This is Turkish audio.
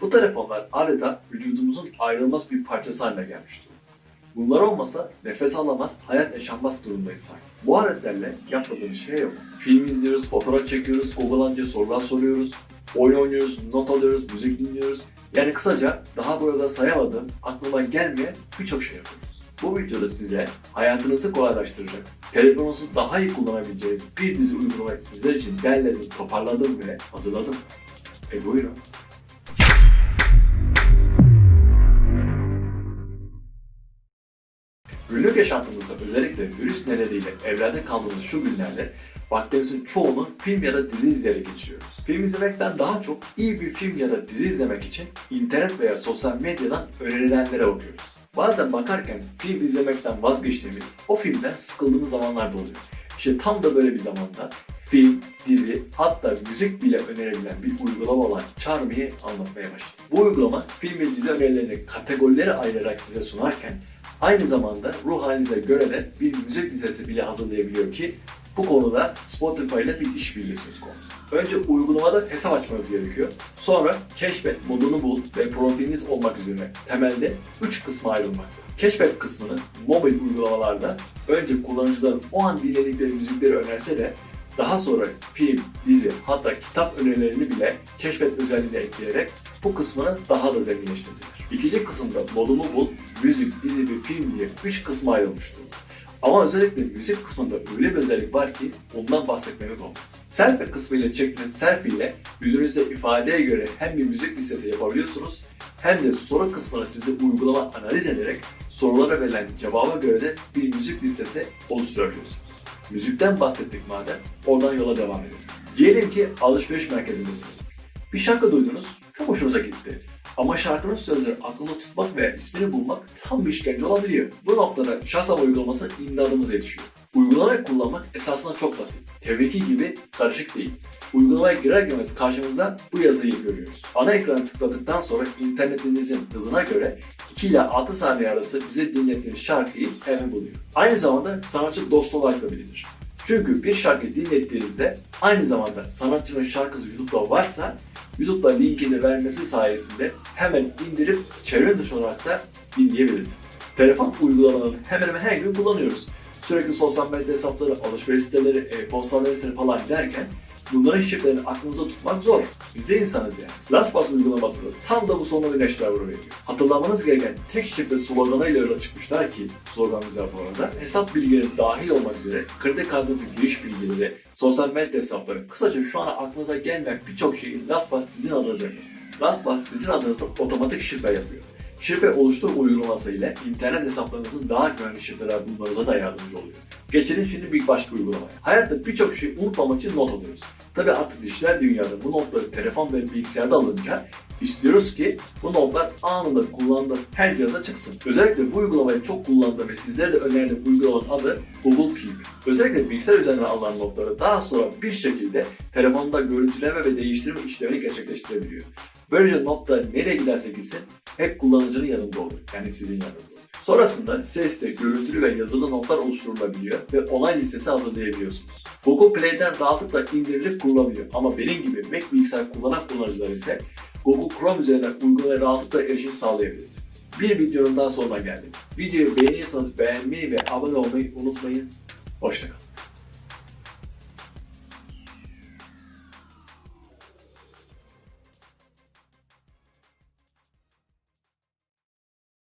Bu telefonlar adeta vücudumuzun ayrılmaz bir parçası haline gelmiş durumda. Bunlar olmasa nefes alamaz, hayat yaşanmaz durumdayız sanki. Bu aletlerle yapmadığımız şey yok. Film izliyoruz, fotoğraf çekiyoruz, Google'anca sorular soruyoruz, oyun oynuyoruz, not alıyoruz, müzik dinliyoruz. Yani kısaca daha burada sayamadığım, aklıma gelmeyen birçok şey yapıyoruz. Bu videoda size hayatınızı kolaylaştıracak, telefonunuzu daha iyi kullanabileceğiniz bir dizi uygulamayı sizler için derledim, toparladım ve hazırladım. E buyurun. Yaşantımızda özellikle virüs nedeniyle evlerde kaldığımız şu günlerde vaktimizin çoğunu film ya da dizi izleyerek geçiriyoruz. Film izlemekten daha çok iyi bir film ya da dizi izlemek için internet veya sosyal medyadan önerilenlere bakıyoruz. Bazen bakarken film izlemekten vazgeçtiğimiz, o filmden sıkıldığımız zamanlar da oluyor. İşte tam da böyle bir zamanda film, dizi, hatta müzik bile önerebilen bir uygulama olan Charmy'yi anlatmaya başladım. Bu uygulama film ve dizi önerilerini kategorilere ayırarak size sunarken aynı zamanda ruh halinize göre de bir müzik listesi bile hazırlayabiliyor ki bu konuda Spotify ile bir işbirliği söz konusu. Önce uygulamada hesap açmanız gerekiyor. Sonra keşfet modunu bul ve profiliniz olmak üzere temelde 3 kısma ayrılmakta. Keşfet kısmını mobil uygulamalarda önce kullanıcıların o an dinledikleri müzikleri önerse de daha sonra film, dizi hatta kitap önerilerini bile keşfet özelliğine ekleyerek bu kısmını daha da zenginleştirdiler. İkinci kısımda modumu bul, müzik, dizi ve film diye 3 kısma ayrılmış. Ama özellikle müzik kısmında öyle bir özellik var ki ondan bahsetmemek olmaz. Selfie kısmı ile çektiğiniz selfie ile yüzünüzde ifadeye göre hem bir müzik listesi yapabiliyorsunuz hem de soru kısmına sizi uygulama analiz ederek sorulara verilen cevaba göre de bir müzik listesi oluşturabiliyorsunuz. Müzikten bahsettik madem, oradan yola devam edelim. Diyelim ki alışveriş merkezindesiniz. Bir şarkı duydunuz, çok hoşunuza gitti. Ama şarkının sözleri aklında tutmak veya ismini bulmak tam bir işkence olabiliyor. Bu noktada Shazam uygulaması imdadımıza yetişiyor. Uygulamayı kullanmak esasında çok basit. Tebriki gibi karışık değil. Uygulamaya girer girmez karşımıza bu yazıyı görüyoruz. Ana ekrana tıkladıktan sonra internetinizin hızına göre 2 ile 6 saniye arası bize dinlettiğiniz şarkıyı hemen buluyor. Aynı zamanda sanatçı dostu olarak da bilinir. Çünkü bir şarkı dinlettiğinizde aynı zamanda sanatçının şarkısı YouTube'da varsa YouTube'da linkini vermesi sayesinde hemen indirip çevre dışı olarak da dinleyebilirsiniz. Telefon uygulamalarını hemen hemen her gün kullanıyoruz. Sürekli sosyal medya hesapları, alışveriş siteleri, e-posta adresleri falan derken bunların şifrelerini aklımıza tutmak zor. Biz de insanız yani. LastPass uygulaması da tam da bu sonuna güneşler vuruyor. Hatırlamanız gereken tek şifre sloganıyla yola çıkmışlar ki, slogan güzel bu arada. Hesap bilgileri dahil olmak üzere kredi kartınızın giriş bilgileri, sosyal medya hesapları, kısaca şu an aklınıza gelmeyen birçok şeyi LastPass sizin adınıza yapıyor. LastPass sizin adınıza otomatik şifre yapıyor. Şifre oluştur uygulaması ile internet hesaplarınızın daha güvenli şifreler bulmanıza da yardımcı oluyor. Geçelim şimdi bir başka uygulamaya. Hayatta birçok şeyi unutmamak için not alıyoruz. Tabi artık dijital dünyada bu notları telefon ve bilgisayarda alınca istiyoruz ki bu notlar anında kullandığım her cihaza çıksın. Özellikle bu uygulamayı çok kullandığım ve sizlere de önerdiğim uygulamanın adı Google Keep. Özellikle bilgisayar üzerinden alınan notları daha sonra bir şekilde telefonda görüntüleme ve değiştirme işlemini gerçekleştirebiliyor. Böylece notlar nereye giderse gitsin hep kullanıcının yanında olur. Yani sizin yanınızda. Sonrasında sesli, görüntülü ve yazılı notlar oluşturulabiliyor ve onay listesi hazırlayabiliyorsunuz. Google Play'den rahatlıkla indirilip kurulabiliyor ama benim gibi Mac bilgisayar kullanan kullanıcılar ise Google Chrome üzerinden uygulamaya rahatlıkla erişim sağlayabilirsiniz. Bir videonun daha sonuna geldim. Videoyu beğeniyorsanız beğenmeyi ve abone olmayı unutmayın. Hoşçakalın.